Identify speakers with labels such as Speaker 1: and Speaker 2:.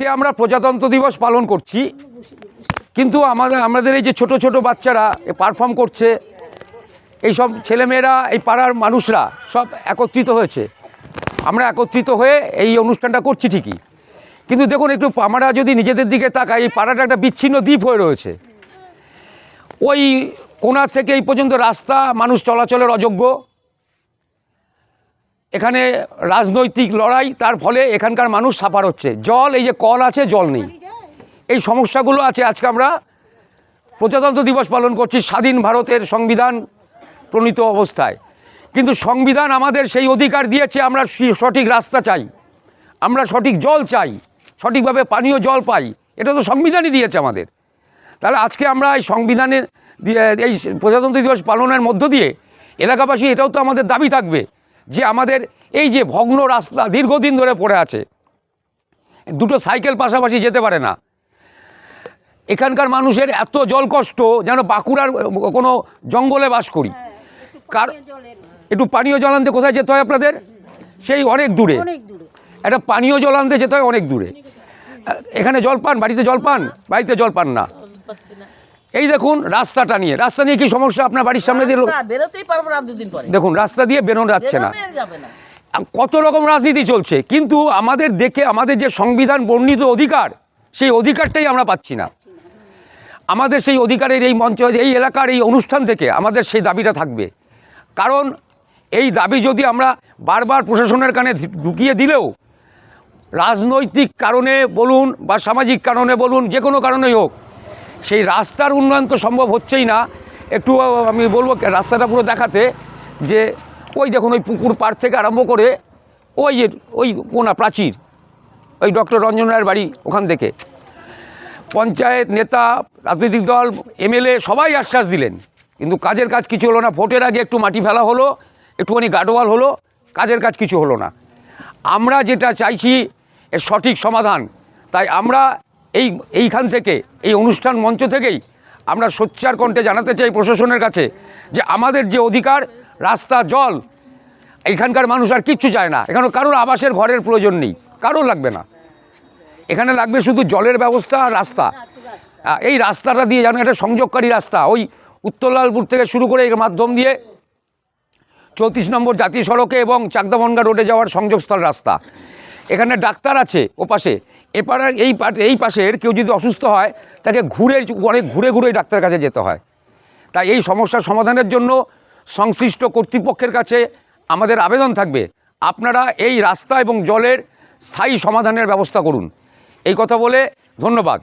Speaker 1: আজকে আমরা প্রজাতন্ত্র দিবস পালন করছি। কিন্তু আমাদের আমাদের এই যে ছোট ছোট বাচ্চারা পারফর্ম করছে, এই সব ছেলেমেয়েরা, এই পাড়ার মানুষরা সব একত্রিত হয়েছে। আমরা একত্রিত হয়ে এই অনুষ্ঠানটা করছি ঠিকই। কিন্তু দেখুন একটু আমরা যদি নিজেদের দিকে তাকাই, এই পাড়াটা একটা বিচ্ছিন্ন দ্বীপ হয়ে রয়েছে। ওই কোনা থেকে এই পর্যন্ত রাস্তা, মানুষ চলাচলের অযোগ্য। এখানে রাজনৈতিক লড়াই, তার ফলে এখানকার মানুষ সাফার হচ্ছে। জল, এই যে কল আছে, জল নেই। এই সমস্যাগুলো আছে আজকে আমরা। প্রজাতন্ত্র দিবস পালন করছি স্বাধীন ভারতের সংবিধান প্রণীত অবস্থায়। কিন্তু সংবিধান আমাদের সেই অধিকার দিয়েছে, আমরা সঠিক রাস্তা চাই। আমরা সঠিক জল চাই, সঠিকভাবে পানীয় জল পাই। এটা তো সংবিধানই দিয়েছে আমাদের। তাহলে আজকে আমরা এই সংবিধানে এই প্রজাতন্ত্র দিবস পালনের মধ্য দিয়ে এলাকাবাসী, এটাও তো আমাদের দাবি থাকবে। যে আমাদের এই যে ভগ্ন রাস্তা দীর্ঘদিন ধরে পড়ে আছে দুটো সাইকেল পাশাপাশি যেতে পারে না। এখানকার মানুষের এত জল কষ্ট যেন বাঁকুড়ার কোনো জঙ্গলে বাস করি। কার একটু পানীয় জল আনতে কোথায় যেতে হয় আপনাদের? সেই অনেক দূরে। একটা পানীয় জল আনতে যেতে হয় অনেক দূরে। এখানে জল পান বাড়িতে জল পান? বাড়িতে জল পান না। এই দেখুন রাস্তাটা নিয়ে। রাস্তা নিয়ে কি সমস্যা? আপনার বাড়ির সামনে দিয়ে
Speaker 2: বেরোতেই পারব না দুদিন পরে।
Speaker 1: দেখুন রাস্তা দিয়ে বেরোনো যাচ্ছে না। কত রকম রাজনীতি চলছে কিন্তু আমাদের দেখে আমাদের যে সংবিধান বর্ণিত অধিকার সেই অধিকারটাই আমরা পাচ্ছি না। আমাদের সেই অধিকারের এই মঞ্চ এই এলাকার এই অনুষ্ঠান থেকে আমাদের সেই দাবিটা থাকবে। কারণ এই দাবি যদি আমরা বারবার প্রশাসনের কানে ঢুকিয়ে দিলেও রাজনৈতিক কারণে বলুন বা সামাজিক কারণে বলুন যে কোনো কারণেই হোক সেই রাস্তার উন্নয়ন তো সম্ভব হচ্ছেই না। একটু আমি বলব রাস্তাটা পুরো দেখাতে যে ওই দেখুন, ওই পুকুর পাড় থেকে আরম্ভ করে ওই যে, ওই কোনা প্রাচীর, ওই ডক্টর রঞ্জন রায়ের বাড়ি ওখান থেকে। পঞ্চায়েত নেতা, রাজনৈতিক দল, এমএলএ সবাই আশ্বাস দিলেন। কিন্তু কাজের কাজ কিছু হলো না। ভোটের আগে একটু মাটি ফেলা হলো, একটুখানি গাডোয়াল হলো, কাজের কাজ কিছু হলো না। আমরা যেটা চাইছি এর সঠিক সমাধান। তাই আমরা এই, এইখান থেকে, এই অনুষ্ঠান মঞ্চ থেকেই আমরা সোচ্চার কণ্ঠে জানাতে চাই প্রশাসনের কাছে যে আমাদের যে অধিকার, রাস্তা, জল, এখানকার মানুষ আর কিচ্ছু চায় না। এখানে কারোর আবাসের ঘরের প্রয়োজন নেই, কারোর লাগবে না। এখানে লাগবে শুধু জলের ব্যবস্থা আর রাস্তা। এই রাস্তাটা দিয়ে যেন একটা সংযোগকারী রাস্তা, ওই উত্তরলালপুর থেকে শুরু করে এর মাধ্যম দিয়ে চৌত্রিশ নম্বর জাতীয় সড়কে এবং চাকদাবনগা রোডে যাওয়ার সংযোগস্থল রাস্তা। এখানে ডাক্তার আছে ও পাশে। এপাড়ার এই এই পাশের কেউ যদি অসুস্থ হয়, তাকে ঘুরে অনেক ঘুরে ঘুরে ডাক্তারের কাছে যেতে হয়। তাই এই সমস্যার সমাধানের জন্য সংশ্লিষ্ট কর্তৃপক্ষের কাছে আমাদের আবেদন থাকবে। আপনারা এই রাস্তা এবং জলের স্থায়ী সমাধানের ব্যবস্থা করুন। এই কথা বলে ধন্যবাদ।